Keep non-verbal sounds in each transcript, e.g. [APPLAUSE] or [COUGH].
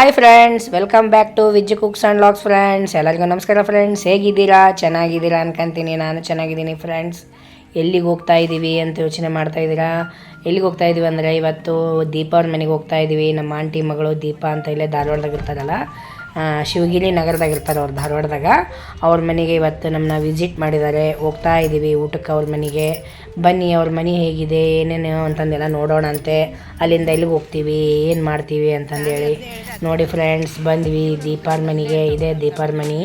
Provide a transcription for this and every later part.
Hi friends welcome back to Wiz cooks and logs friends ಎಲ್ಲರಿಗೂ ನಮಸ್ಕಾರ friends ಹೇಗಿದ್ದೀರಾ? ಚೆನ್ನಾಗಿದ್ದೀರಾ ಅನ್ಕೊಂತೀನಿ ನಾನು. ಚೆನ್ನಾಗಿದ್ದೀನಿ ಫ್ರೆಂಡ್ಸ್ ಎಲ್ಲಿಗೆ ಹೋಗ್ತಾ ಇದ್ದೀವಿ ಅಂತ ಯೋಚನೆ ಮಾಡ್ತಾ ಇದ್ದೀರಾ? ಎಲ್ಲಿಗೆ ಹೋಗ್ತಾ ಇದ್ದೀವಿ ಅಂದರೆ ಇವತ್ತು ದೀಪ ಅವ್ರ ಮನೆಗೆ ಹೋಗ್ತಾ ಇದ್ದೀವಿ. ನಮ್ಮ ಆಂಟಿ ಮಗಳು ದೀಪ ಅಂತ ಇಲ್ಲೇ ಧಾರವಾಡದಾಗ ಇರ್ತಾರಲ್ಲ ಶಿವಗಿರಿ ನಗರದಾಗ ಇರ್ತಾರೆ ಅವ್ರು ಧಾರವಾಡದಾಗ. ಅವ್ರ ಮನೆಗೆ ಇವತ್ತು ನಮ್ಮನ್ನ ವಿಸಿಟ್ ಮಾಡಿದ್ದಾರೆ. ಹೋಗ್ತಾ ಇದ್ದೀವಿ ಊಟಕ್ಕೆ ಅವ್ರ ಮನೆಗೆ. ಬನ್ನಿ, ಅವ್ರ ಮನೆ ಹೇಗಿದೆ, ಏನೇನು ಅಂತಂದೆಲ್ಲ ನೋಡೋಣಂತೆ ಅಲ್ಲಿಂದ ಎಲ್ಲಿಗೆ ಹೋಗ್ತೀವಿ, ಏನು ಮಾಡ್ತೀವಿ ಅಂತಂದೇಳಿ ನೋಡಿ ಫ್ರೆಂಡ್ಸ್ ಬಂದ್ವಿ ದೀಪಾರ ಮನೆಗೆ ಇದೆ ದೀಪಾರ ಮನೆ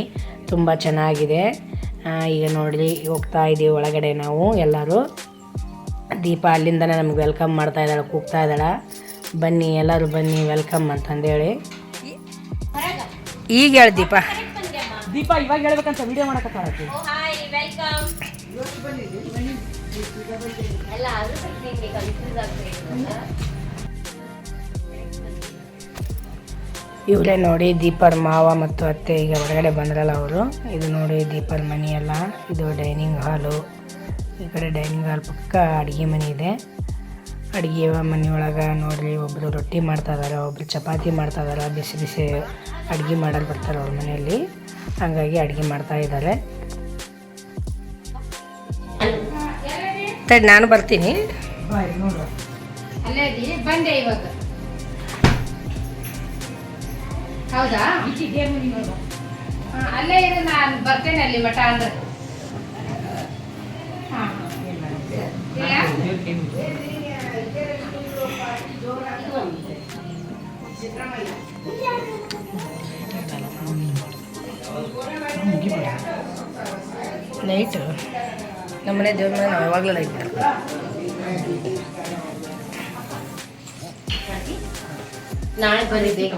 ತುಂಬ ಚೆನ್ನಾಗಿದೆ. ಈಗ ನೋಡಿ, ಹೋಗ್ತಾ ಇದ್ದೀವಿ ಒಳಗಡೆ ನಾವು ಎಲ್ಲರೂ. ದೀಪ ಅಲ್ಲಿಂದನೇ ನಮ್ಗೆ ವೆಲ್ಕಮ್ ಮಾಡ್ತಾ ಇದ್ದಾಳೆ, ಕೂಗ್ತಾ ಇದ್ದಾಳೆ. ಬನ್ನಿ, ಎಲ್ಲರೂ ಬನ್ನಿ ವೆಲ್ಕಮ್ ಅಂತಂದೇಳಿ. ಈಗ ಹೇಳ ದೀಪ. ದೀಪ ಇವಾಗ ಹೇಳ್ಬೇಕಂತ ವಿಡಿಯೋ ಮಾಡಕ್ಕೆ ಸ್ವಲ್ಪ ನಿಂಗೆ ಕನ್ಫ್ಯೂಸ್ ಇವರೇ ನೋಡಿ ದೀಪರ್ ಮಾವ ಮತ್ತು ಅತ್ತೆ ಈಗ ಹೊರಗಡೆ ಬಂದ್ರಲ್ಲ ಅವರು. ಇದು ನೋಡಿ ದೀಪರ್ ಮನೆ ಎಲ್ಲ ಇದು ಡೈನಿಂಗ್ ಹಾಲು ಈ ಕಡೆ ಡೈನಿಂಗ್ ಹಾಲ್ ಪಕ್ಕ ಅಡುಗೆ ಮನೆ ಇದೆ. ಅಡುಗೆ ಮನೆಯೊಳಗೆ ನೋಡಿರಿ ಒಬ್ಬರು ರೊಟ್ಟಿ ಮಾಡ್ತಾ ಇದಾರೆ, ಒಬ್ರು ಚಪಾತಿ ಮಾಡ್ತಾ ಇದಾರೆ, ಬಿಸಿ ಬಿಸಿ ಅಡುಗೆ ಮಾಡಲು ಬರ್ತಾರೆ ಅವ್ರ ಮನೆಯಲ್ಲಿ. ಹಾಗಾಗಿ ಅಡುಗೆ ಮಾಡ್ತಾ ಇದ್ದಾರೆ ತಡಿ, ನಾನು ಬರ್ತೀನಿ. ಬಂದೆ ಇವಾಗ. ಹೌದಾ? ಅಲ್ಲೇ ಇರು, ನಾನು ಬರ್ತೇನೆ ಅಲ್ಲಿ ಮಠ ಅಂದ್ರೆ ಹಾ. ಇಲ್ಲ? ಲೈಟ್ ನಮ್ಮನೆ ದೇವ್ರ ಮೇಲೆ ನಾವು ಯಾವಾಗಲೂ ಲೈಟ್ ಮಾಡ್ತೀವಿ. ನಾಳೆ ಬರೀ ಬೇಗ.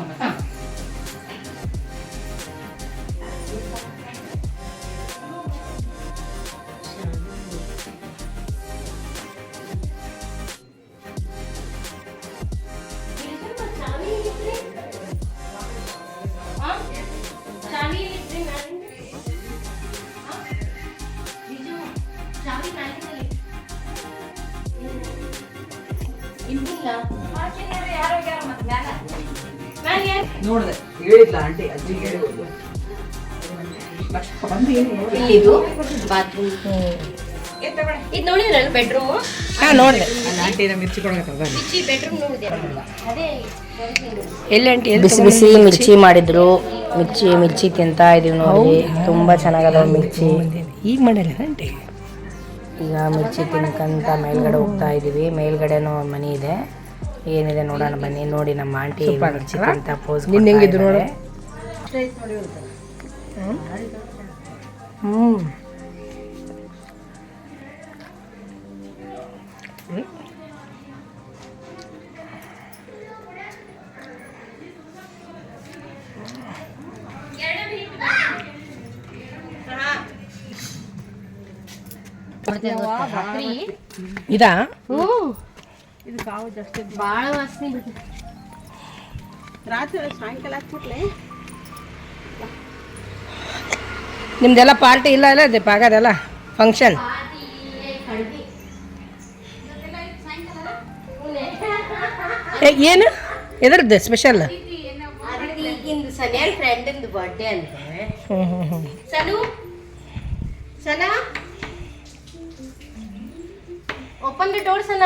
ಇದು ನೋಡಿದ್ರಲ್ಲ ಬೆಡ್ರೂಮ್ ಹಾಂ ನೋಡಿದೆ. ಅಲ್ಲಿ ಆಂಟಿನ ಮಿರ್ಚಿ ಕೊಡಕತ್ತದ ಬಿಚ್ಚಿ ಬೆಡ್ರೂಮ್ ನೋಡಿದೆ ಅದೇ ಎಲ್ಲಿ ಆಂಟಿ ಬಿಸಿ ಬಿಸಿ ಮಿರ್ಚಿ ಮಾಡಿದ್ರು. ಮಿರ್ಚಿ ಮಿರ್ಚಿ ತಿಂತಾ ಇದೀವಿ ನೋಡಿ. ತುಂಬಾ ಚೆನ್ನಾಗದ ಮಿರ್ಚಿ. ಈಗ ಮಾಡಿಲ್ಲ ಆಂಟಿ? ಈಗ ಮಿರ್ಚಿ ತಿನ್ಕಂತ ಮೇಲ್ಗಡೆ ಹೋಗ್ತಾ ಇದೀವಿ. ಮೇಲ್ಗಡೆನೂ ಒಂದ್ ಮನೆ ಇದೆ. ಏನಿದೆ ನೋಡೋಣ ಬನ್ನಿ. ನೋಡಿ ನಮ್ಮ ಆಂಟಿ ಮಿರ್ಚಿ ತಿಂತ ಪೋಸ್ ಹೆಂಗಿದ್ರು ನೋಡಿ. ಹ್ಞೂ ರಾತ್ರಿ ಇದಾ? ಹ್ಞೂ. ಭಾಳ ವಾಸನೆ ಬಿಟ್ಟು ರಾತ್ರಿ ಸಾಯಂಕಾಲ ಹಾಕ್ಬಿಟ್ಲೆ. ನಿಮ್ದೆಲ್ಲ ಪಾರ್ಟಿ ಇಲ್ಲ ಇಲ್ಲ ದೀಪ ಆಗೋದಲ್ಲ ಫಂಕ್ಷನ್ ಏನು? ಎದ್ರದ್ದು ಸ್ಪೆಷಲ್ ಈಗಿಂದು ಸನಿಯನ್ ಫ್ರೆಂಡಿಂದು ಬರ್ಡೇ ಅಂತೆ. ಹ್ಞೂ ಹ್ಞೂ ಹ್ಞೂ ಸನು? ಸನಾ? ಓಪನ್ ದ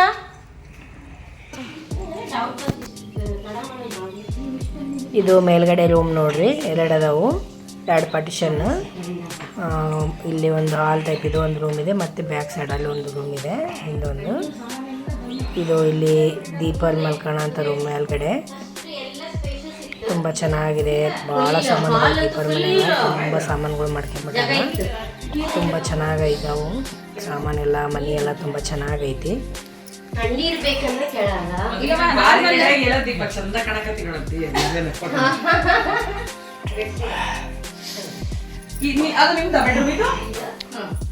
ಇದು ಮೇಲ್ಗಡೆ ರೂಮ್ ನೋಡ್ರಿ ಎರಡು ಅದಾವು ಎರಡು ಪಾರ್ಟಿಷನ್ ಇಲ್ಲಿ ಒಂದು ಹಾಲ್ ಟೈಪ್ ಇದು ಒಂದು ರೂಮ್ ಇದೆ ಮತ್ತು ಬ್ಯಾಕ್ ಸೈಡಲ್ಲಿ ಒಂದು ರೂಮ್ ಇದೆ ಹಿಂದೊಂದು. ಇದು ಇಲ್ಲಿ ದೀಪಲ್ ಮಲ್ಕೋಣ ಅಂತ ರೂಮ್ ಮೇಲ್ಗಡೆ. ತುಂಬ ಚೆನ್ನಾಗಿದೆ ಭಾಳ ಸಾಮಾನುಗಳು ದೀಪರ್ ಮನೆಗೆ ತುಂಬ ಸಾಮಾನುಗಳು ಮಾಡ್ಕೊಂಬಿಟ್ಟಾರೆ ತುಂಬ ಚೆನ್ನಾಗೈತಾವು. ಸಾಮಾನೆಲ್ಲ ಮನೆ ಎಲ್ಲ ತುಂಬ ಚೆನ್ನಾಗೈತಿ.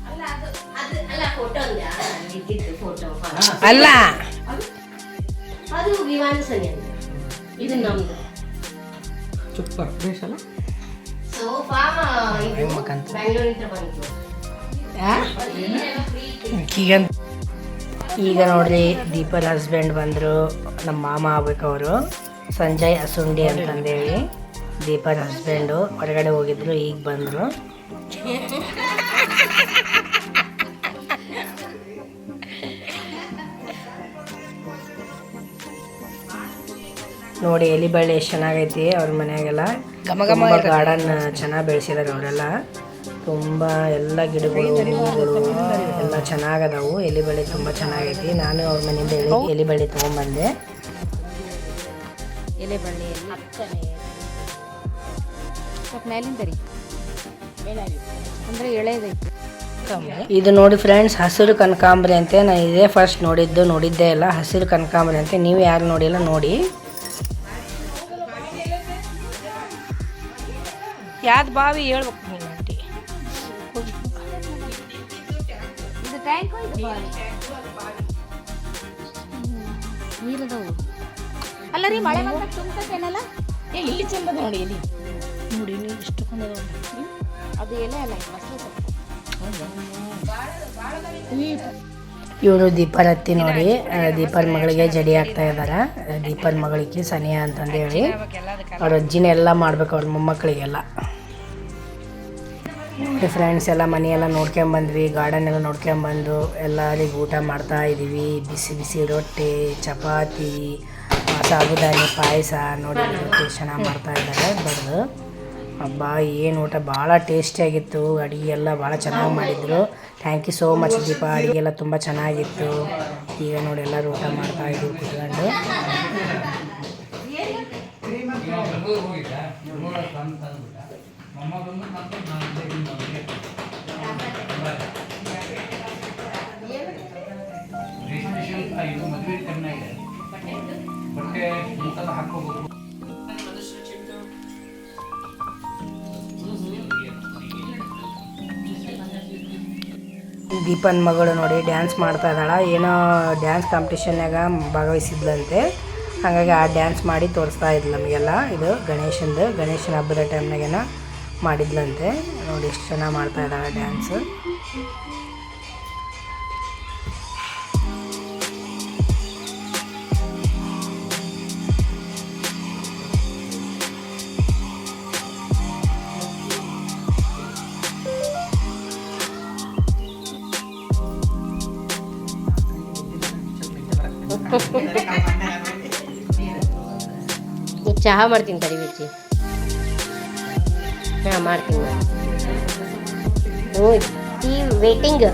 ಅಲ್ಲ ಅದು ಅದು ಅಲ್ಲ ಫೋಟೋ ಅಂದ್ಯ ಇದ್ದಿದ್ದು ಫೋಟೋ ಅಲ್ಲ. ಅದು? ವಿಮಾನ ಸನಿ ಅಂತ ಇದು ನಮ್ದು. ಸೂಪರ್. ಈಗ ಈಗ ನೋಡ್ರಿ ದೀಪದ ಹಸ್ಬೆಂಡ್ ಬಂದರು ನಮ್ಮ ಮಾಮ ಆಗ್ಬೇಕು ಅವರು. ಸಂಜಯ್ ಅಸುಂಡಿ ಅಂತಂದೇಳಿ ದೀಪದ ಹಸ್ಬೆಂಡು ಹೊರಗಡೆ ಹೋಗಿದ್ರು, ಈಗ ಬಂದರು. ನೋಡಿ, ಎಲಿ ಬಳ್ಳಿ ಎಷ್ಟು ಚೆನ್ನಾಗೈತಿ ಅವ್ರ ಮನ್ಯಾಗೆಲ್ಲ. ತುಂಬ ಗಾರ್ಡನ್ ಚೆನ್ನಾಗಿ ಬೆಳೆಸಿದಾರೆ ಅವರೆಲ್ಲ. ತುಂಬ ಎಲ್ಲ ಗಿಡಗಳು ಎಲ್ಲ ಚೆನ್ನಾಗದಾವು. ಎಲೆ ಬಳ್ಳಿ ತುಂಬ ಚೆನ್ನಾಗೈತಿ. ನಾನು ಅವ್ರ ಮನೆಯಿಂದ ಎಲೆ ಎಲೆ ಬಳ್ಳಿ ತೊಗೊಂಬಂದೆ ಎಲೆ ಬಳ್ಳಿ ಸ್ವಲ್ಪ ಮೇಲಿಂದ ರೀ ಅಂದ್ರೆ ಎಳೆದೈತಿ. ಇದು ನೋಡಿ ಫ್ರೆಂಡ್ಸ್ ಹಸಿರು ಕನಕಾಂಬರಿ ಅಂತೆ. ನಾನು ಇದೇ ಫಸ್ಟ್ ನೋಡಿದ್ದು ನೋಡಿದ್ದೇ ಇಲ್ಲ. ಹಸಿರು ಕನಕಾಂಬರಿ ಅಂತೆ. ನೀವು ಯಾರು ನೋಡಿಲ್ಲ ನೋಡಿ. ಯಾವ್ದು ಬಾವಿ ಹೇಳ್ಬೇಕು ನೀನು ಆಂಟಿ? ಇದು ಟ್ಯಾಂಕ್ ನೀರದವು ಅಲ್ಲ ರೀ ಮಳೆ ಬಂದಾಗ ತುಂಬ್ತೇನಲ್ಲ ಏ ಇಲ್ಲಿ ಚಂದ ನೋಡಿ ಇಲ್ಲಿ. ನೋಡಿ ಎಷ್ಟು ಇಷ್ಟು ಅದು ಎಲೆ ಅಲ್ಲ. ಇವರು ದೀಪರ್ ಹತ್ತಿ ನೋಡಿ ದೀಪರ ದೀಪರ್ ಮಗಳಿಗೆ ಜಡಿ ಆಗ್ತಾ ಇದ್ದಾರೆ ದೀಪರ್ ಮಗಳಿಗೆ ಸನಿಯಾ ಅಂತಂದೇಳಿ. ಅವ್ರ ಅಜ್ಜಿನ ಎಲ್ಲ ಮಾಡ್ಬೇಕು ಅವ್ರ ಮೊಮ್ಮಕ್ಕಳಿಗೆಲ್ಲ. ಫ್ರೆಂಡ್ಸ್ ಎಲ್ಲ ಮನೆಯೆಲ್ಲ ನೋಡ್ಕೊಂಬಂದ್ವಿ ಗಾರ್ಡನ್ ಎಲ್ಲ ನೋಡ್ಕೊಂಬಂದು, ಎಲ್ಲರಿಗೂ ಊಟ ಮಾಡ್ತಾ ಇದ್ದೀವಿ ಬಿಸಿ ಬಿಸಿ ರೊಟ್ಟಿ, ಚಪಾತಿ ಸಾಬುದಾನಿ ಪಾಯಸ ನೋಡಿ ಚೆನ್ನಾಗಿ ಮಾಡ್ತಾ ಇದ್ದಾರೆ. ಬಡ್ದು ಹಬ್ಬ ಏನು ಊಟ? ಭಾಳ ಟೇಸ್ಟಿಯಾಗಿತ್ತು ಅಡುಗೆ ಎಲ್ಲ ಭಾಳ ಚೆನ್ನಾಗಿ ಮಾಡಿದರು. Thank you so much Deepa. ಅಡುಗೆ ಎಲ್ಲ ತುಂಬ ಚೆನ್ನಾಗಿತ್ತು. ಈಗ ನೋಡಿ ಎಲ್ಲರೂ ಊಟ ಮಾಡ್ತಾ ಇದ್ದೀವಿ ಕುತ್ಕೊಂಡು. ದೀಪನ್ ಮಗಳು ನೋಡಿ ಡ್ಯಾನ್ಸ್ ಮಾಡ್ತಾ ಇದ್ದಾಳ. ಏನೋ ಡ್ಯಾನ್ಸ್ ಕಾಂಪಿಟೇಷನ್ಯಾಗ ಭಾಗವಹಿಸಿದ್ಲಂತೆ. ಹಾಗಾಗಿ ಆ ಡ್ಯಾನ್ಸ್ ಮಾಡಿ ತೋರಿಸ್ತಾ ಇದ್ಲು ನಮಗೆಲ್ಲ. ಇದು ಗಣೇಶಂದು, ಗಣೇಶನ ಹಬ್ಬದ ಟೈಮ್ನಾಗೇನ ಮಾಡಿದ್ಲಂತೆ ನೋಡಿ ಎಷ್ಟು ಚೆನ್ನಾಗಿ ಮಾಡ್ತಾ ಇದ್ದಾಳೆ ಡ್ಯಾನ್ಸ್. ಈಗ ಚಹಾ ಮಾಡ್ತೀನಿ ತಡಿ ಬಿಚ್ಚಿ ಹಾಂ ಮಾಡ್ತೀನಿ ನಾನು. ಹ್ಞೂ ಟೀ ವೇಟಿಂಗ್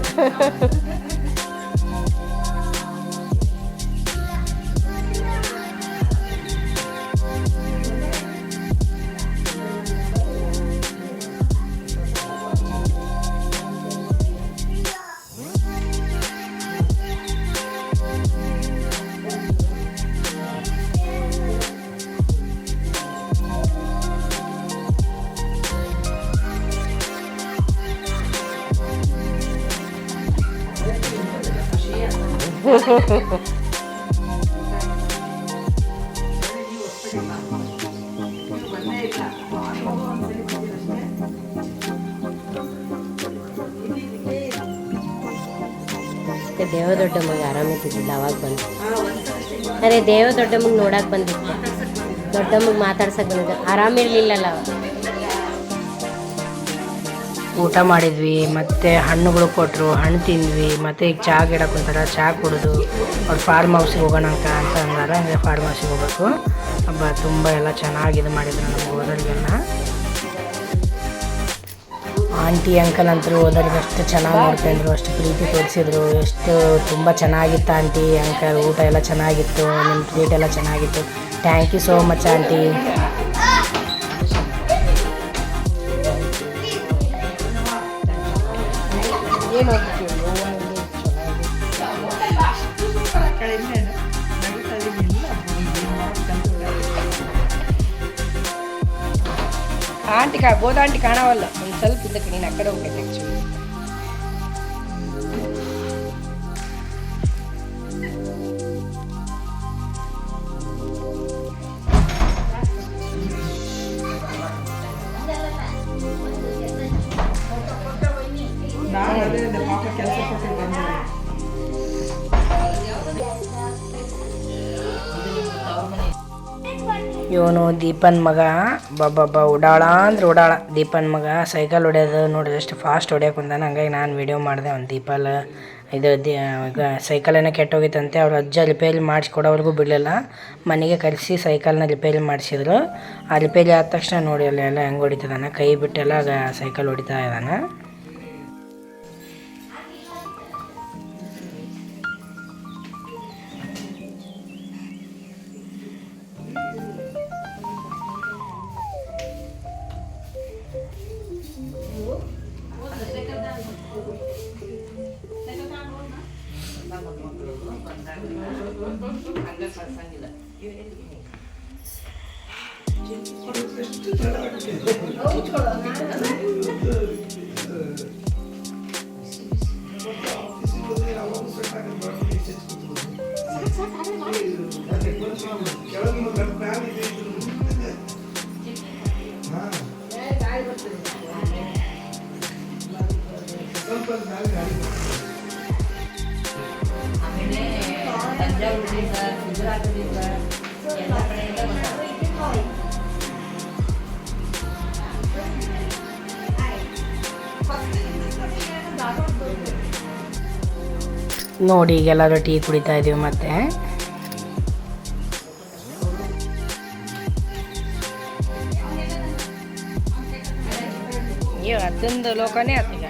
ದೇವ ದೊಡ್ಡಮ್ಮಗೆ ನೋಡಕ್ಕೆ ಬಂದಿತ್ತು ದೊಡ್ಡಮ್ಮಗೆ ಮಾತಾಡ್ಸಕ್ಕೆ ಬಂದಿದ್ದೆ ಆರಾಮಿರ್ಲಿಲ್ಲಲ್ಲ. ಊಟ ಮಾಡಿದ್ವಿ, ಮತ್ತು ಹಣ್ಣುಗಳು ಕೊಟ್ಟರು ಹಣ್ಣು ತಿಂದ್ವಿ, ಮತ್ತು ಈಗ ಚಹಾ ಗಿಡ ಕುಂತಾರ ಚಹಾ ಕುಡಿದು ಅವ್ರು ಫಾರ್ಮ್ ಹೌಸಿಗೆ ಹೋಗೋಣ ಅಂತ ಅಂದಾರ ಅಂದರೆ ಫಾರ್ಮ್ ಹೌಸಿಗೆ ಹೋಗ್ಬೇಕು ಹಬ್ಬ ತುಂಬ ಎಲ್ಲ ಚೆನ್ನಾಗಿ ಇದು ಮಾಡಿದ್ರು ನಮ್ಗೆ ಹೋದರಿಗೆಲ್ಲ ಆಂಟಿ, ಅಂಕಲ್ ಅಂತರೂ ಹೋದಾಗ ಅಷ್ಟು ಚೆನ್ನಾಗಿ ನೋಡ್ಕೊಂಡ್ರು, ಅಷ್ಟು ಪ್ರೀತಿ ತೋರಿಸಿದ್ರು, ಎಷ್ಟು ತುಂಬ ಚೆನ್ನಾಗಿತ್ತು ಆಂಟಿ, ಅಂಕಲ್, ಊಟ ಎಲ್ಲ ಚೆನ್ನಾಗಿತ್ತು ನಿಮ್ಮ ಟ್ರೀಟ್ ಎಲ್ಲ ಚೆನ್ನಾಗಿತ್ತು. Thank you so much aunty. Aunty ಗೋದಾಂಟಿ ಕಾಣವಲ್ಲ. ಸ್ವಲ್ಪ ಇದಕ್ಕೆ ನೀನು ಆ ಕಡೆ ಹೋಗ್ಬೇಕು ಆ್ಯಕ್ಚುಲಿ ನಾನು ಅದೇ ಅದೇ ಪಾಪ ಕೆಲಸ ಕೊಟ್ಟು ಇವನು ದೀಪನ್ ಮಗ. ಬಬ್ಬಬ್ಬ, ಉಡಾಳ ಅಂದ್ರೆ ಉಡಾಳ. ದೀಪನ್ ಮಗ, ಸೈಕಲ್ ಹೊಡ್ಯೋದು ನೋಡಿದ್ರೆ ಎಷ್ಟು ಫಾಸ್ಟ್ ಹೊಡ್ಯಕ್ಕೆ ಬಂದಾನ. ಹಂಗಾಗಿ ನಾನು ವಿಡಿಯೋ ಮಾಡಿದೆ ಅವ್ನು ದೀಪಲ್. ಇದು ದಿ ಈಗ ಸೈಕಲ್ ಏನೋ ಕೆಟ್ಟೋಗಿತ್ತಂತೆ. ಅವ್ರ ಅಜ್ಜ ರಿಪೇರಿ ಮಾಡಿಸ್ಕೊಡೋವರೆಗೂ ಬಿಡಲಿಲ್ಲ. ಮನೆಗೆ ಕರೆಸಿ ಸೈಕಲ್ನ ರಿಪೇರಿ ಮಾಡಿಸಿದ್ರು. ಆ ರಿಪೇರಿ ಆದ ತಕ್ಷಣ ನೋಡಿ ಅಲ್ಲಿ ಎಲ್ಲ ಹೆಂಗೆ ಹೊಡಿತದಾನ. ಕೈ ಬಿಟ್ಟೆಲ್ಲ ಸೈಕಲ್ ಹೊಡಿತಾ ಇದ್ದಾನೆ தஞ்சாவூர் சார் குஜராத் சார் எல்லா பிள்ளைங்களும் ನೋಡಿ ಈಗ ಎಲ್ಲರೂ ಟೀ ಕುಡಿತಾ ಇದೀವಿ ಮತ್ತೆ. ಅದೊಂದು ಲೋಕನೇ ಆತೀಗ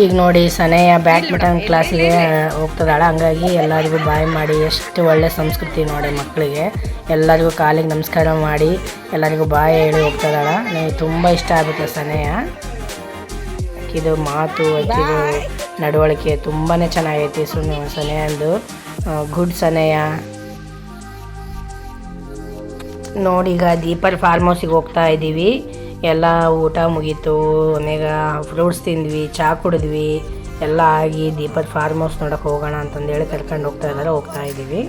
ಈಗ ನೋಡಿ ಸನೇಯ ಬ್ಯಾಡ್ಮಿಂಟನ್ ಕ್ಲಾಸಿಗೆ ಹೋಗ್ತದಾಳ ಹಂಗಾಗಿ ಎಲ್ಲರಿಗೂ ಬಾಯ್ ಮಾಡಿ ಎಷ್ಟು ಒಳ್ಳೆ ಸಂಸ್ಕೃತಿ ನೋಡಿ ಮಕ್ಕಳಿಗೆ. ಎಲ್ಲರಿಗೂ ಕಾಲಿಗೆ ನಮಸ್ಕಾರ ಮಾಡಿ ಎಲ್ಲರಿಗೂ ಬಾಯ್ ಹೇಳಿ ಹೋಗ್ತದಾಳ ನನಗೆ ತುಂಬ ಇಷ್ಟ ಆಗುತ್ತೆ ಸನೇಯ. ಇದು ಮಾತು ಅಕ್ಕಿದು ನಡವಳಿಕೆ ತುಂಬಾ ಚೆನ್ನಾಗೈತಿ ಸುನೆ ಸನೆಯಂದು. ಗುಡ್ ಸನೇಯ. ನೋಡಿ ಈಗ ದೀಪರ್ ಫಾರ್ಮ್ ಹೌಸಿಗೆ ಹೋಗ್ತಾ ಇದ್ದೀವಿ ಎಲ್ಲ ಊಟ ಮುಗೀತು ಆಮ್ಯಾಗ ಫ್ರೂಟ್ಸ್ ತಿಂದ್ವಿ ಚಹಾ ಕುಡಿದ್ವಿ, ಎಲ್ಲ ಆಗಿ ದೀಪದ ಫಾರ್ಮ್ ಹೌಸ್ ನೋಡೋಕೆ ಹೋಗೋಣ ಅಂತಂದೇಳಿ ಕರ್ಕೊಂಡು ಹೋಗ್ತಾ ಇದ್ದಾರೆ ಹೋಗ್ತಾ ಇದ್ದೀವಿ.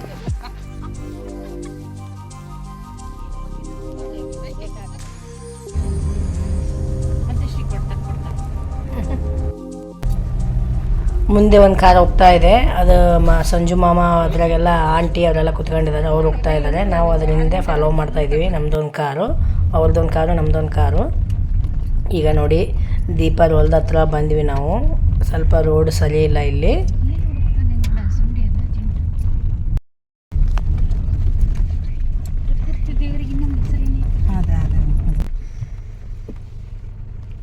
ಮುಂದೆ ಒಂದು ಕಾರ್ ಹೋಗ್ತಾ ಇದೆ, ಅದು ಮ ಸಂಜು ಮಾಮ ಅದರಾಗೆಲ್ಲ ಆಂಟಿ ಅವರೆಲ್ಲ ಕುತ್ಕೊಂಡಿದ್ದಾರೆ, ಅವ್ರು ಹೋಗ್ತಾ ಇದ್ದಾರೆ. ನಾವು ಅದ್ರ ಹಿಂದೆ ಫಾಲೋ ಮಾಡ್ತಾ ಇದ್ದೀವಿ ನಮ್ಮದೊಂದು ಕಾರು. ಅವ್ರದ್ದೊಂದು ಕಾರು ನಮ್ಮದೊಂದು ಕಾರು. ಈಗ ನೋಡಿ ದೀಪದ ಹೊಲ್ದ ಹತ್ರ ಬಂದ್ವಿ ನಾವು. ಸ್ವಲ್ಪ ರೋಡ್ ಸರಿ ಇಲ್ಲ ಇಲ್ಲಿ.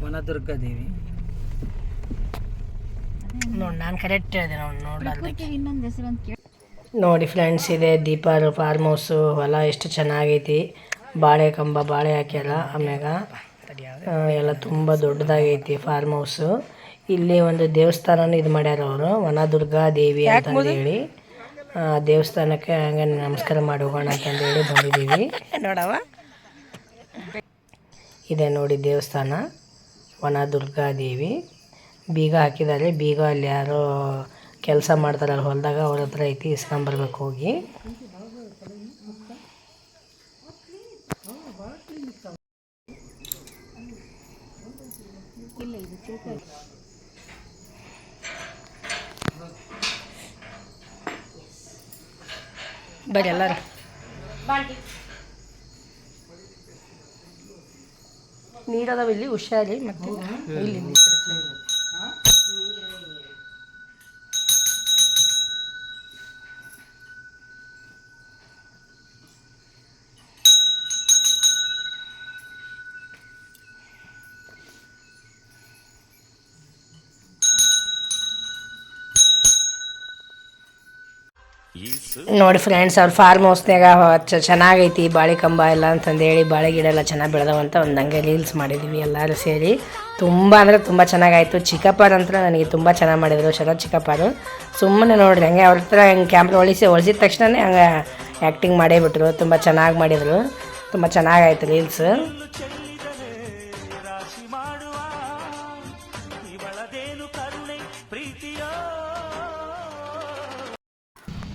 ವನದುರ್ಗ ದೇವಿ. ನೋಡಿ ನಾನು ಕರೆಕ್ಟ್ ಹೇಳಿದೆ ನೋಡಿ ಫ್ರೆಂಡ್ಸ್ ಇದೆ ದೀಪಾರ ಫಾರ್ಮ್ ಹೌಸು ಹೊಲ ಎಷ್ಟು ಚೆನ್ನಾಗೈತಿ. ಬಾಳೆ ಕಂಬ ಬಾಳೆ ಹಾಕ್ಯಾರ ಆಮ್ಯಾಗ. ಎಲ್ಲ ತುಂಬ ದೊಡ್ಡದಾಗೈತಿ ಫಾರ್ಮ್ ಹೌಸ್ ಇಲ್ಲಿ ಒಂದು ದೇವಸ್ಥಾನನ ಇದು ಮಾಡ್ಯಾರ ಅವರು ವನದುರ್ಗಾ ದೇವಿ ಅಂತಂದೇಳಿ ಆ ದೇವಸ್ಥಾನಕ್ಕೆ ಹಂಗೆ ನಮಸ್ಕಾರ ಮಾಡಿ ಹೋಗೋಣ ಅಂತಂದೇಳಿ ಬಂದಿದ್ದೀವಿ. ನೋಡವ ಇದೆ ನೋಡಿ ದೇವಸ್ಥಾನ ವನದುರ್ಗಾ ದೇವಿ. ಬೀಗ ಹಾಕಿದ್ದಾರೆ ಬೀಗ ಅಲ್ಲಿ ಯಾರೋ ಕೆಲಸ ಮಾಡ್ತಾರಲ್ಲ ಹೊಲದಾಗ ಅವ್ರ ಹತ್ರ ಐತಿ ಇಸ್ಕೊಂಬರ್ಬೇಕು ಹೋಗಿ. ಬರ್ರಿ ಎಲ್ಲರೂ. ನೀರದವ ಇಲ್ಲಿ ಹುಷಾರಿ ಮತ್ತೆ ಇಲ್ಲಿ ನೋಡಿ ಫ್ರೆಂಡ್ಸ್ ಅವ್ರ ಫಾರ್ಮ್ ಹೌಸ್ನಾಗ ಚೆನ್ನಾಗೈತಿ, ಬಾಳೆ ಕಂಬ ಎಲ್ಲ ಅಂತಂದೇಳಿ ಬಾಳೆ ಗಿಡ ಎಲ್ಲ ಚೆನ್ನಾಗಿ ಬೆಳೆದವಂತ ಒಂದು ಹಂಗೆ ರೀಲ್ಸ್ ಮಾಡಿದ್ವಿ ಎಲ್ಲರೂ ಸೇರಿ. ತುಂಬ ಅಂದರೆ ತುಂಬ ಚೆನ್ನಾಗಾಯಿತು. ಚಿಕ್ಕಪ್ಪರ ಅಂತ ನನಗೆ ತುಂಬ ಚೆನ್ನಾಗಿ ಮಾಡಿದರು. ಶರತ್ ಚಿಕ್ಕಪ್ಪರು. ಸುಮ್ಮನೆ ನೋಡಿರಿ, ಹಂಗೆ ಅವ್ರ ಹತ್ರ ಹೆಂಗೆ ಕ್ಯಾಮ್ರ ಒಳಿಸಿ, ಒಳಿಸಿದ ತಕ್ಷಣವೇ ಹಂಗೆ ಆ್ಯಕ್ಟಿಂಗ್ ಮಾಡೇ ಬಿಟ್ಟರು ತುಂಬ ಚೆನ್ನಾಗಿ ಮಾಡಿದರು. ತುಂಬ ಚೆನ್ನಾಗಾಯ್ತು ರೀಲ್ಸ್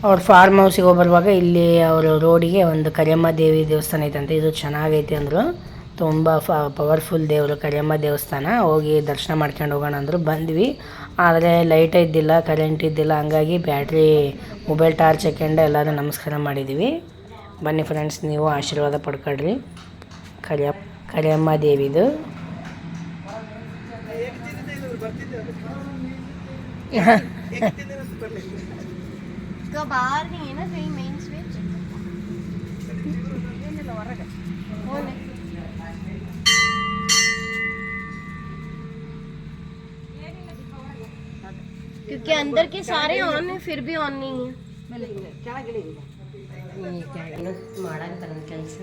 ಅವ್ರ ಫಾರ್ಮ್ ಹೌಸಿಗೆ ಹೋಗಿ ಬರುವಾಗ ಇಲ್ಲಿ ಅವರು ರೋಡಿಗೆ ಒಂದು ಕರಿಯಮ್ಮ ದೇವಿ ದೇವಸ್ಥಾನ ಐತಂತೆ ಇದು ಚೆನ್ನಾಗೈತೆ ಅಂದರು ತುಂಬ ಫ ಪವರ್ಫುಲ್ ದೇವರು ಕರಿಯಮ್ಮ ದೇವಸ್ಥಾನ ಹೋಗಿ ದರ್ಶನ ಮಾಡ್ಕೊಂಡು ಹೋಗೋಣ ಅಂದರು ಬಂದ್ವಿ ಆದರೆ ಲೈಟ್ ಇದ್ದಿಲ್ಲ ಕರೆಂಟ್ ಇದ್ದಿಲ್ಲ ಹಂಗಾಗಿ ಬ್ಯಾಟ್ರಿ ಮೊಬೈಲ್ ಟಾರ್ಚ್ ಹಾಕ್ಯಂಡು ಎಲ್ಲರೂ ನಮಸ್ಕಾರ ಮಾಡಿದ್ದೀವಿ ಬನ್ನಿ ಫ್ರೆಂಡ್ಸ್ ನೀವು ಆಶೀರ್ವಾದ ಪಡ್ಕೊಳ್ರಿ ಕರಿಯ ಕರಿಯಮ್ಮ ದೇವಿದು ಈಗ ಬಾರ್ नहीं है ना कहीं मेन स्विच क्योंकि अंदर के सारे ऑन है फिर भी ऑन नहीं है ಮಾಡಂತಾರ ಕೆಲಸ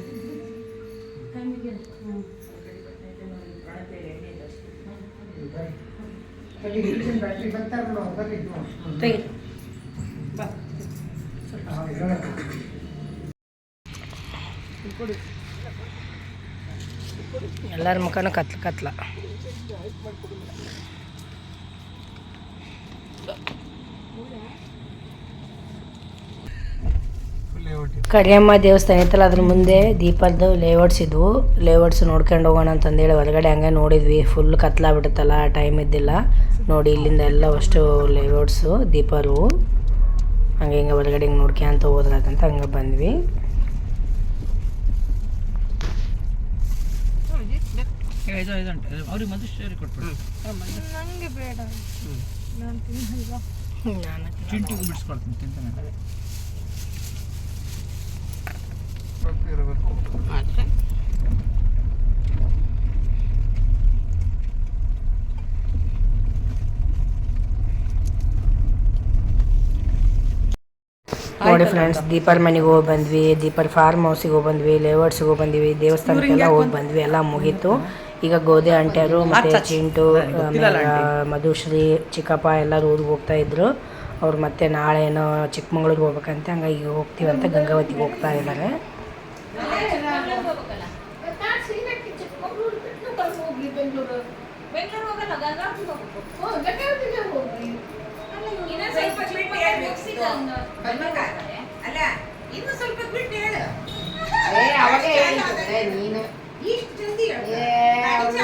ಎಲ್ಲರ ಮುಖನೂ ಕತ್ಲ ಕತ್ಲ. ಕರಿಯಮ್ಮ ದೇವಸ್ಥಾನ ಇತ್ತಲ್ಲ ಅದ್ರ ಮುಂದೆ ದೀಪದ್ದು ಲೇಔಟ್ಸ್ ಇದ್ವು. ಲೇಔಟ್ಸ್ ನೋಡ್ಕೊಂಡು ಹೋಗೋಣ ಅಂತಂದೇಳಿ ಹೊರಗಡೆ ಹಂಗೆ ನೋಡಿದ್ವಿ. ಫುಲ್ ಕತ್ಲಾಗ್ಬಿಡುತ್ತಲ್ಲ ಟೈಮ್ ಇದ್ದಿಲ್ಲ. ನೋಡಿ, ಇಲ್ಲಿಂದ ಎಲ್ಲ ಅಷ್ಟು ಲೇಔಟ್ಸು ದೀಪರು ಹಂಗೆ ಹಿಂಗೆ ಒಳಗಡೆ ಹಿಂಗೆ ನೋಡ್ಕೊಂತ ಹೋದ್ರಾತಂತ ಹಂಗೆ ಬಂದ್ವಿ. ಮಧುಶ್ವರಿ ಕೊಟ್ಬಿಡು ನಾನು ಚಿಂಟಿಗೂ ಬಿಡಿಸ್ಕೊಡ್ತೀನಿ ತಿಂತಾನೆ. ನೋಡಿ ಫ್ರೆಂಡ್ಸ್ ದೀಪರ್ ಮನೆಗೆ ಹೋಗಿ ಬಂದ್ವಿ ದೀಪರ್ ಫಾರ್ಮ್ ಹೌಸಿಗೆ ಹೋಗಿ ಬಂದ್ವಿ ಲೇಔಟ್ಸ್ಗೆ ಹೋಗಿ ಬಂದ್ವಿ ದೇವಸ್ಥಾನಕ್ಕೆಲ್ಲ ಹೋಗಿ ಬಂದ್ವಿ ಎಲ್ಲ ಮುಗೀತು. ಈಗ ಗೋಧಿ ಅಂಟ್ಯಾರು ಮತ್ತೆ ಚಿಂಟು ಆಮೇಲೆ ಮಧುಶ್ರೀ ಚಿಕ್ಕಪ್ಪ ಎಲ್ಲರೂ ಊರಿಗೆ ಹೋಗ್ತಾ ಇದ್ರು. ಅವ್ರು ಮತ್ತೆ ನಾಳೆ ಏನೋ ಚಿಕ್ಕಮಂಗ್ಳೂರಿಗೆ ಹೋಗ್ಬೇಕಂತೆ ಹಂಗಾಗಿ ಈಗ ಹೋಗ್ತೀವಂತ ಗಂಗಾವತಿಗೆ ಹೋಗ್ತಾ ಇದ್ದಾರೆ. ಅಲ್ಲ ಇನ್ನು ಸ್ವಲ್ಪ ಬಿಟ್ಟು ಹೇಳು. ನೀನು. ಏ, ಅವಾಗ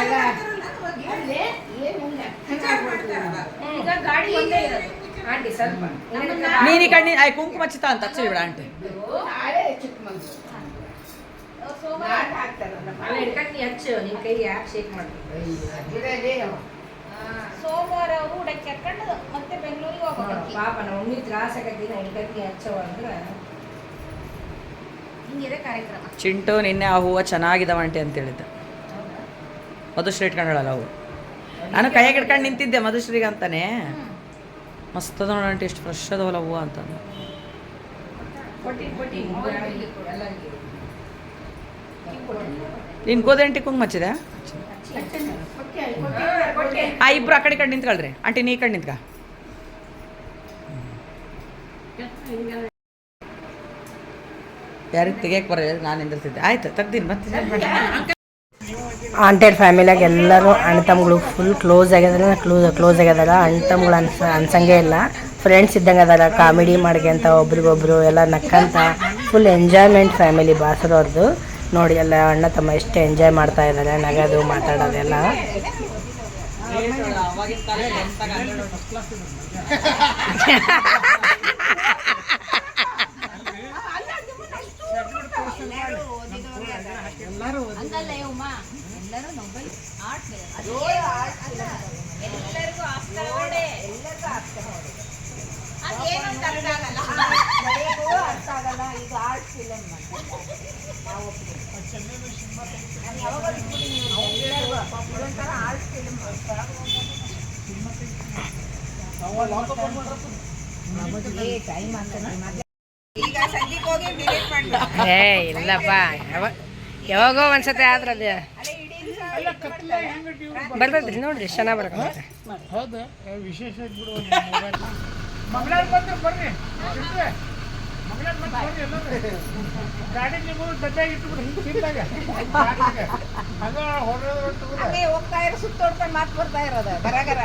ಅಲ್ಲೇ ಅವಾಗ. ಈಗ ಗಾಡಿ ಒಂದೇ ಇರೋದು ಆಂಟಿ ಸ್ವಲ್ಪ ನೀನು ಈ ಆಯ್ ಕುಂಕುಮ ಚಿತ್ತ ಅಂತ ಹಚ್ಚಿ ಬಿಡ ಆಂಟಿ. ನಾಳೆ ಚಿಕ್ಕಮಂಗ್ಳೂರು ಹಾಕ್ತಾರಲ್ಲ ಹಚ್ಚು? ನಿನ್ನ ಕೈ ಯಾಕೆ ಶೇಕ್ ಮಾಡ್ತೀನಿ. ಸೋಮವಾರ ಅವರು ಹುಡಕ್ ಕರ್ಕೊಂಡು ಮತ್ತೆ ಬೆಂಗಳೂರಿಗೆ ಹೋಗ್ಬೇಕು. ಪಾಪ ನಮ್ಮ ಮಮ್ಮಿ ತ್ರಾಸ ಆಗತ್ತಿ ನಾ ಹಿಡ್ಕತ್ತಿ ಹಚ್ಚವ ಅಂದ್ರೆ. ಹಿಂಗಿದೆ ಕಾರ್ಯಕ್ರಮ. ಚಿಂಟು ನಿನ್ನೆ ಆ ಹೂವು ಚೆನ್ನಾಗಿದೆ ಆಂಟಿ ಅಂತ ಹೇಳಿದ್ದೆ. ಮಧುಶ್ರೀ ಇಟ್ಕೊಂಡಳಲ್ಲ ಅವು ನಾನು ಕೈಯಾಗ ಇಟ್ಕೊಂಡು ನಿಂತಿದ್ದೆ ಮಧುಶ್ರೀಗೆ ಅಂತಾನೆ. ಮಸ್ತ್ ಅದ ನೋಡಿ ಆಂಟಿ ಎಷ್ಟು ಫ್ರೆಶ್ ಅದವಲ್ಲ ಹೂವು ಅಂತಂದು ಕೊಟ್ಟಿ ಕೊಟ್ಟಿ ಎಲ್ಲರಿಗೆ ನೀನು ಗೋದಂಟಿ ಕುಂಗ್ ಮಚ್ಚಿದ ಆ ಇಬ್ರು ಆ ಕಡೆ ಕಡೆ ನಿಂತ್ಕೊಳ್ರಿ. ಆಂಟಿ, ನೀ ಕಡೆ ನಿಂತ್ಕ. ಯಾರಿಗೆ ತೆಗಿಯಕ್ಕೆ ಬರ ನಾನು ನಿಂದಿರ್ತಿದ್ದೆ ಆಯ್ತು, ತೆಗ್ದೀನಿ, ಮತ್ತೆ ಆಂಟೆಡ್ ಫ್ಯಾಮಿಲಿಯಾಗ ಎಲ್ಲರೂ ಅಣ್ಣ ತಮ್ಮಗಳು ಫುಲ್ ಕ್ಲೋಸ್ ಆಗ್ಯದಲ್ಲ ಕ್ಲೋಸ್ ಕ್ಲೋಸ್ ಆಗ್ಯದಲ್ಲ. ಅಣ್ಣ ತಮ್ಮಗಳು ಅನ್ಸ, ಅನ್ಸಂಗೆ ಇಲ್ಲ. ಫ್ರೆಂಡ್ಸ್ ಇದ್ದಂಗೆ ಅದಲ್ಲ ಕಾಮಿಡಿ ಮಾಡ್ಕೊಂತ ಒಬ್ರಿಗೊಬ್ರು ಎಲ್ಲ ನಕ್ಕಂತ ಫುಲ್ ಎಂಜಾಯ್ಮೆಂಟ್ ಫ್ಯಾಮಿಲಿ ಬಾಸರವ್ರದ್ದು ನೋಡಿ ಎಲ್ಲ ಅಣ್ಣ ತಮ್ಮ ಎಷ್ಟು ಎಂಜಾಯ್ ಮಾಡ್ತಾ ಇದ್ದಾರೆ ನಗದು ಮಾತಾಡೋದೆಲ್ಲ. [LAUGHS] ಎಲ್ಲರಿಗೂ ಅರ್ಥ ಆಗಲ್ಲ ಅರ್ಥ ಆಗಲ್ಲ ಇದು ಆರ್ಟ್ ಫಿಲಮ್ ನಾವು ಒಂಥರ ಆರ್ಟ್ ಫಿಲಮ್ ಟೈಮ್ ಆಗ್ತದೆ ಈಗ ಸಂಜೆಗೆ ಹೋಗಿ ಡಿಲೀಟ್ ಮಾಡ್ಲಾ ಏ ಇಲ್ಲಪ್ಪ. ಯಾವ ಯಾವಾಗೋ ಒಂದ್ಸತಿ ಆದ್ರೆ ಅದು ಅಲ್ಲೇ ಇಡೀ ದಿವಸ ಬರ್ತೈತ್ರಿ ನೋಡ್ರಿ ಎಷ್ಟ್ ಚೆನ್ನಾಗಿ ಬರ್ಕೊಂಡ್ರೆ ಹೌದು ವಿಶೇಷ ಬಿಡು ಮಂಗಳಾರ ಬಂದ್ರೆ ಬರ್ರಿ. ಮಂಗಳಾರ ಬರ್ರಿ ಎಲ್ಲರೂ ಗಾಡಿ ನೀವು ದಡ್ಡಾಗಿ ಇಟ್ಬಿಡ್ರಿ ಹಿಂಗೆ ತಿಂದಾಗ ಹಂಗ ಹೊರಡೋದು ಹಂಗೆ ಹೋಗ್ತಾ ಇರೋ ಸುತ್ತೋಡ್ಕೊಂಡು ಮಾತು ಬರ್ತಾ ಇರೋದು ಗರಗರ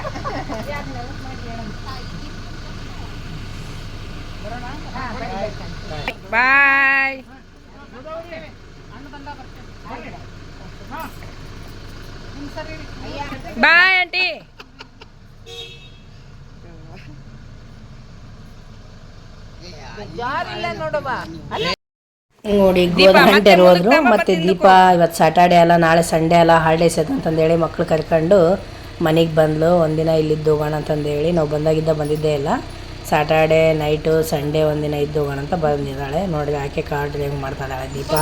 ಬಾಯ್ ಬಾಯ್ ಆಂಟಿ ನೋಡಿ ಗಂಟೆ ಹೋದ್ರು. ಮತ್ತೆ ದೀಪ ಇವತ್ತು ಸಾಟರ್ಡೆ ಅಲ್ಲ ನಾಳೆ ಸಂಡೇ ಅಲ್ಲ ಹಾಲಿಡೇಸ್ ಐತೆ ಅಂತಂದೇಳಿ ಮಕ್ಳು ಕರ್ಕೊಂಡು ಮನೆಗೆ ಬಂದ್ಲು. ಒಂದಿನ ಇಲ್ಲಿದ್ದು ಹೋಗೋಣ ಅಂತಂದೇಳಿ ನಾವು ಬಂದಾಗಿದ್ದ ಬಂದಿದ್ದೇ ಇಲ್ಲ. ಸಾಟರ್ಡೆ ನೈಟು ಸಂಡೇ ಒಂದಿನ ಇದ್ದು ಹೋಗೋಣ ಅಂತ ಬಂದಿದ್ದಾಳೆ. ನೋಡಿದ್ರೆ ಆಕೆ ಕಾರ್ ಹೆಂಗೆ ಮಾಡ್ತಾಳೆ ದೀಪ.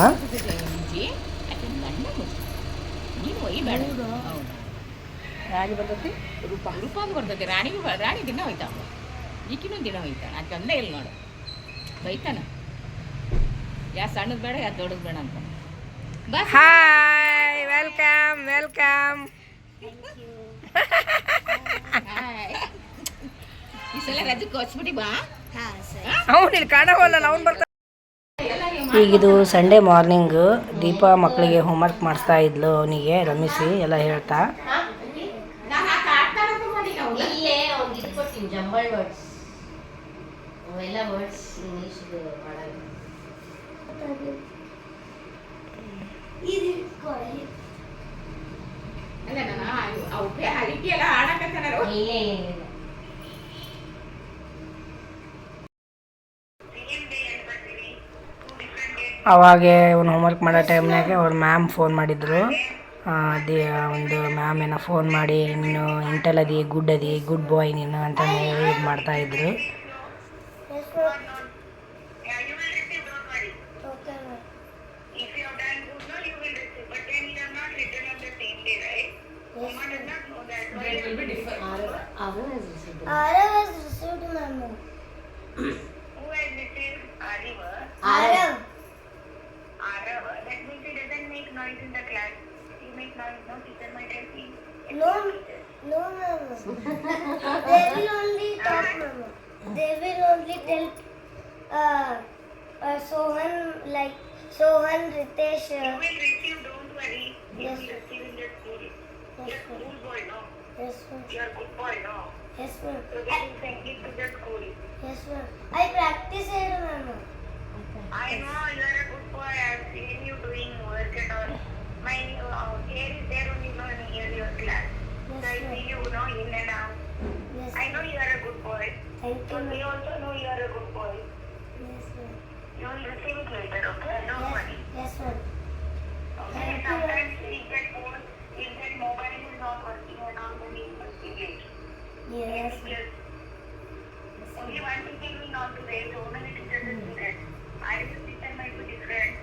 ರೂಪಾಂಗ್ ಬರ್ತೈತೆ ರಾಣಿಗೂ ಬ- ರಾಣಿ ದಿನ ಹೋಯ್ತಾವ ಈಕಿನೂ ದಿನ ಹೋಯ್ತಾಳ ಆಕೆ ಒಂದೇ ಇಲ್ಲಿ ನೋಡು. ಬೈತಾನ? ಯಾ ಸಣ್ಣದು ಬೇಡ ಯಾ ದೊಡ್ಡದ ಬೇಡ ಅಂತ ಬಸ್ ಹಾಯ್ ವೆಲ್ಕಮ್ ವೆಲ್ಕಮ್ ಈ ಸಲ ರಜಕ್ಕೆ ಹೊಚ್ಬಿಟ್ಟು ಬಾ. ಅವ್ನು ಇಲ್ಲಿ ಕಾಣವಲ್ಲ ಅವ್ನು ಬರ್ತಾ ಈಗಿದು ಸಂಡೇ ಮಾರ್ನಿಂಗ್ ದೀಪ ಮಕ್ಕಳಿಗೆ ಹೋಮ್ವರ್ಕ್ ಮಾಡಿಸ್ತಾ ಇದ್ಲು ಅವನಿಗೆ ರಮಿಸಿ ಎಲ್ಲ ಹೇಳ್ತಾ. ಜಂಬಲ್ ವರ್ಡ್ಸ್ ಅವೆಲ್ಲ ವರ್ಡ್ಸ್ ಇಂಗ್ಲೀಷ್ ಮಾಡಲ್ಲ. ಅಲ್ಲ ನಾನು ಅವಕ್ಕೆ ಎಲ್ಲ ಇಲ್ಲೇ ಅವಾಗೆ ಇವನು ಹೋಮ್ವರ್ಕ್ ಮಾಡೋ ಟೈಮ್ನಾಗೆ ಅವ್ರ ಮ್ಯಾಮ್ ಫೋನ್ ಮಾಡಿದ್ರು. ಆ, ಒಂದು ಮ್ಯಾಮ್ ಏನೋ ಫೋನ್ ಮಾಡಿ ನೀನು ಇಂಟಲ್ ಅದಿ ಗುಡ್ ಅದಿ ಗುಡ್ ಬಾಯ್ ನೀನು ಅಂತ ಹೇಳಿ ಇದು ಮಾಡ್ತಾ ಇದ್ರು No, thank So you, we also know you are a good boy. Yes, ma'am. You will receive it later, okay? Don't Yes, worry. yes, ma'am. Okay? Sometimes if that phone, if that mobile is not working and all, then you must be late. Yes, Yes. Only one teacher will not do that. So many teachers will do that. I will teacher might be different.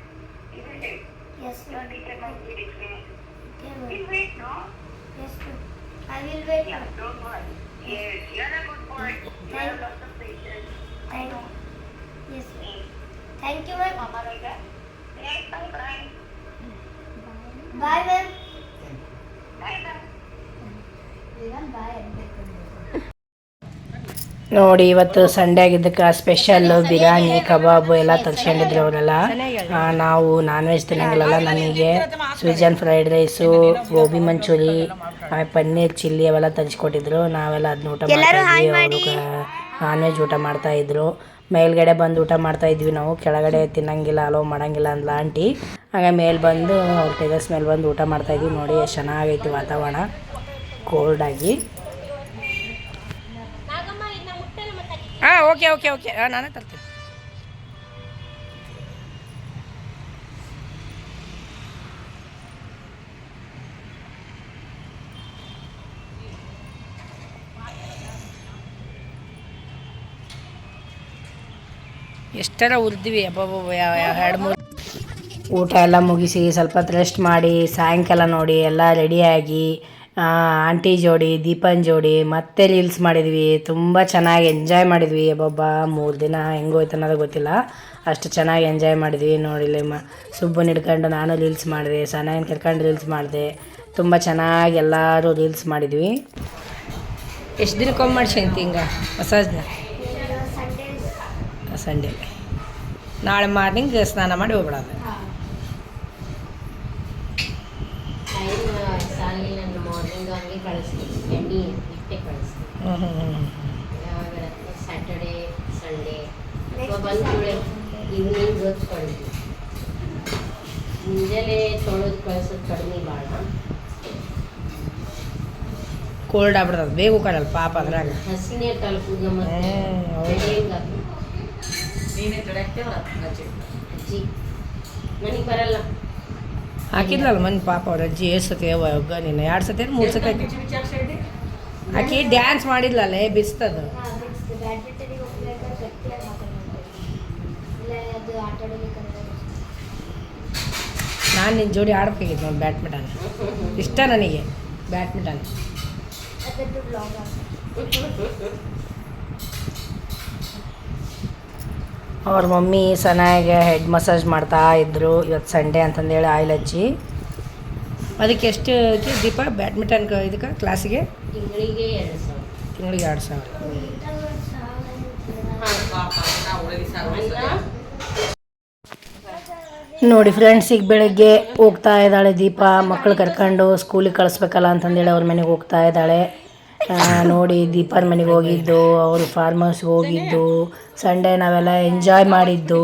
Isn't it? yes, Your ma'am. teacher might be different. Okay, ma'am. Please wait, no? Yes, ma'am. I will wait, Yeah, don't worry. Yes, you are a good boy. You have lots of patience. I Thank know. Yes, ma'am. Thank you, ma'am. Mama Raja. Yes, bye bye. ma'am. Bye, ma'am. Bye bye. ನೋಡಿ ಇವತ್ತು Sunday ಆಗಿದ್ದಕ್ಕೆ special biryani ಕಬಾಬು ಎಲ್ಲ ತರ್ಸ್ಕೊಂಡಿದ್ರು ಅವರೆಲ್ಲ. ನಾವು ನಾನ್ veg ತಿನ್ನಂಗಿಲ್ಲ ನನಗೆ schezwan fried rice gobi manchurian ಆಮೇಲೆ paneer chilli ಅವೆಲ್ಲ ತರಿಸ್ಕೊಟ್ಟಿದ್ರು ನಾವೆಲ್ಲ ಅದನ್ನ ಊಟ ಮಾಡ್ತಾ ನಾನ್ ವೆಜ್ ಊಟ ಮಾಡ್ತಾ ಇದ್ರು. ಮೇಲ್ಗಡೆ ಬಂದು ಊಟ ಮಾಡ್ತಾ ಇದ್ವಿ ನಾವು. ಕೆಳಗಡೆ ತಿನ್ನಂಗಿಲ್ಲ ಅಲೋ ಮಾಡಂಗಿಲ್ಲ ಅಂದ್ಲ ಆಂಟಿ. ಹಾಗೆ ಮೇಲೆ ಬಂದು ಟೆರಸ್ ಮೇಲೆ ಬಂದು ಊಟ ಮಾಡ್ತಾ ಇದ್ವಿ. ನೋಡಿ ಎಷ್ಟು ಚೆನ್ನಾಗೈತಿ ವಾತಾವರಣ. ಕೋಲ್ಡಾಗಿ ಹಾಂ, ಓಕೆ ಓಕೆ ಓಕೆ. ಹಾಂ, ನಾನೇ ತರ್ತೀನಿ. ಎಷ್ಟರ ಉರ್ದಿವಿ ಅಬ್ಬಬ್ಬ ಎರಡು, ಮೂರು. ಊಟ ಎಲ್ಲ ಮುಗಿಸಿ ಸ್ವಲ್ಪ ರೆಸ್ಟ್ ಮಾಡಿ, ಸಾಯಂಕಾಲ ನೋಡಿ, ಎಲ್ಲ ರೆಡಿಯಾಗಿ ಆಂಟಿ ಜೋಡಿ ದೀಪನ್ ಜೋಡಿ ಮತ್ತೆ ರೀಲ್ಸ್ ಮಾಡಿದ್ವಿ. ತುಂಬ ಚೆನ್ನಾಗಿ ಎಂಜಾಯ್ ಮಾಡಿದ್ವಿ. ಒಬ್ಬೊಬ್ಬ ಮೂರು ದಿನ ಹೆಂಗೋಯ್ತು ಅನ್ನೋದು ಗೊತ್ತಿಲ್ಲ. ಅಷ್ಟು ಚೆನ್ನಾಗಿ ಎಂಜಾಯ್ ಮಾಡಿದ್ವಿ. ನೋಡಿಲ್ಲ ಮ ಸುಬ್ಬನ್ ಹಿಡ್ಕೊಂಡು ನಾನು ರೀಲ್ಸ್ ಮಾಡಿದೆ ಸನಾಯನ್ ಕರ್ಕೊಂಡು ರೀಲ್ಸ್ ಮಾಡಿದೆ. ತುಂಬ ಚೆನ್ನಾಗಿ ಎಲ್ಲರೂ ರೀಲ್ಸ್ ಮಾಡಿದ್ವಿ. ಎಷ್ಟು ದಿನಕ್ಕೊಮ್ಮೆ ಅಂತ ಹಿಂಗೆ ಮಸಾಜ್ನ? ಸಂಡೇ. ನಾಳೆ ಮಾರ್ನಿಂಗ್ ಸ್ನಾನ ಮಾಡಿ ಹೋಗ್ಬಿಡೋದು ಟೈಮ್ ಸಾಲಿಲ್ಲ ಮಾರ್ನಿಂಗ್ ಹಂಗೆ ಕಳಿಸ್ತೀವಿ ಎಣ್ಣೆ ಇಟ್ಟೆ ಕಳಿಸ್ತೀವಿ ಹ್ಞೂ ಹ್ಞೂ ಹ್ಞೂ ಯಾವಾಗ ಸ್ಯಾಟರ್ಡೇ ಸಂಡೇ ಅಥವಾ ಬಂದು ಈವ್ನಿಂಗ್ ಕಳಿಸ್ತೀವಿ ಮುಂಜಾನೆ ತೊಳೆದು ಕಳ್ಸೋದು ಕಡಿಮೆ ಭಾಳ ಕೋಲ್ಡ್ ಆಗ್ಬಿಡ್ತದೆ ಬೇಗ ಪಾಪ ಅದ್ರಾಗ. ಹಸಿನೇ ತಲುಪುದು ಮತ್ತೆ ನೀನೇ ಅಜ್ಜಿ. ಮನೆಗೆ ಬರಲ್ಲ. ಹಾಕಿದ್ಲಲ್ಲ ಮನೆ ಪಾಪ ಅವ್ರ ಅಜ್ಜಿ ಎಷ್ಟು ಸತಿ ಹೋಗ ನೀನು ಎರಡು ಸತಿ ಮೂರು ಸತಿ ಹಾಕಿ. ಆಕಿ ಡ್ಯಾನ್ಸ್ ಮಾಡಿದ್ಲಲ್ಲ ಏ ಬಿಸ್ತದು ನಾನು ನಿನ್ನ ಜೋಡಿ ಆಡ್ಬೇಕಾಗಿತ್ತು ನೋಡಿ ಬ್ಯಾಡ್ಮಿಂಟನ್. ಇಷ್ಟ ನನಗೆ ಬ್ಯಾಡ್ಮಿಂಟನ್. ಅವ್ರ ಮಮ್ಮಿ ಸನಾಗೆ ಹೆಡ್ ಮಸಾಜ್ ಮಾಡ್ತಾ ಇದ್ರು ಇವತ್ತು ಸಂಡೇ ಅಂತಂದೇಳಿ ಆಯಿಲ್ ಹಚ್ಚಿ. ಅದಕ್ಕೆ ಎಷ್ಟು ದೀಪ? ಬ್ಯಾಡ್ಮಿಂಟನ್ ಇದಕ್ಕೆ ಕ್ಲಾಸಿಗೆ ತಿಂಗಳಿಗೆ ಎರಡು ಸಾವಿರ. ನೋಡಿ ಫ್ರೆಂಡ್ಸ್ ಈಗ ಬೆಳಗ್ಗೆ ಹೋಗ್ತಾ ಇದ್ದಾಳೆ ದೀಪ. ಮಕ್ಕಳು ಕರ್ಕೊಂಡು ಸ್ಕೂಲಿಗೆ ಕಳಿಸ್ಬೇಕಲ್ಲ ಅಂತಂದೇಳಿ ಅವ್ರ ಮನೆಗೆ ಹೋಗ್ತಾ ಇದ್ದಾಳೆ. ನೋಡಿ ದೀಪರ ಮನೆಗೆ ಹೋಗಿದ್ದು, ಅವ್ರ ಫಾರ್ಮ್ ಹೋಗಿದ್ದು. ಸಂಡೇ ನಾವೆಲ್ಲ ಎಂಜಾಯ್ ಮಾಡಿದ್ದು.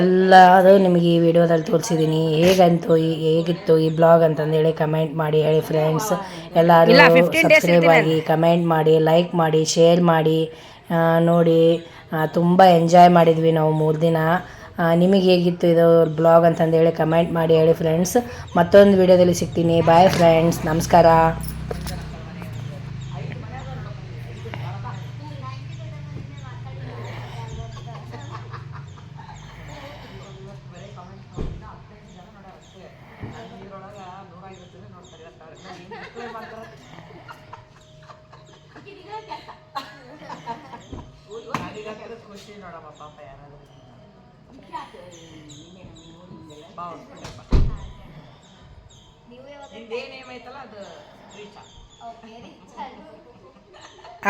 ಎಲ್ಲದು ನಿಮಗೆ ಈ ವಿಡಿಯೋದಲ್ಲಿ ತೋರಿಸಿದ್ದೀನಿ ಹೇಗಂತು ಹೇಗಿತ್ತು ಈ ಬ್ಲಾಗ್ ಅಂತಂದೇಳಿ ಕಮೆಂಟ್ ಮಾಡಿ ಹೇಳಿ ಫ್ರೆಂಡ್ಸ್ ಎಲ್ಲರೂ ಸಬ್ಸ್ಕ್ರೈಬ್ ಆಗಿ ಕಮೆಂಟ್ ಮಾಡಿ ಲೈಕ್ ಮಾಡಿ ಶೇರ್ ಮಾಡಿ ನೋಡಿ ತುಂಬ ಎಂಜಾಯ್ ಮಾಡಿದ್ವಿ ನಾವು ಮೂರು ದಿನ. ನಿಮಗೆ ಹೇಗಿತ್ತು ಇದು ಬ್ಲಾಗ್ ಅಂತಂದೇಳಿ ಕಮೆಂಟ್ ಮಾಡಿ ಹೇಳಿ ಫ್ರೆಂಡ್ಸ್ ಮತ್ತೊಂದು ವಿಡಿಯೋದಲ್ಲಿ ಸಿಗ್ತೀನಿ. ಬಾಯ್ ಫ್ರೆಂಡ್ಸ್ ನಮಸ್ಕಾರ.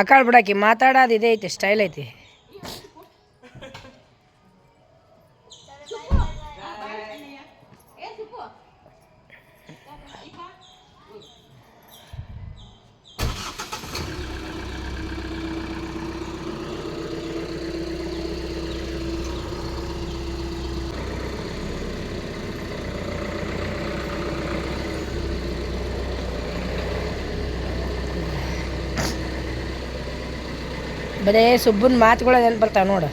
ಅಕಾಳ್ ಬಿಡಾಕಿ ಮಾತಾಡೋದು ಇದೇ ಐತಿ ಸ್ಟೈಲ್ ಐತಿ. ಬರೇ ಸುಬ್ಬನ ಮಾತುಗಳು ನೆನ್ಪು ಬರ್ತಾವೆ ನೋಡು.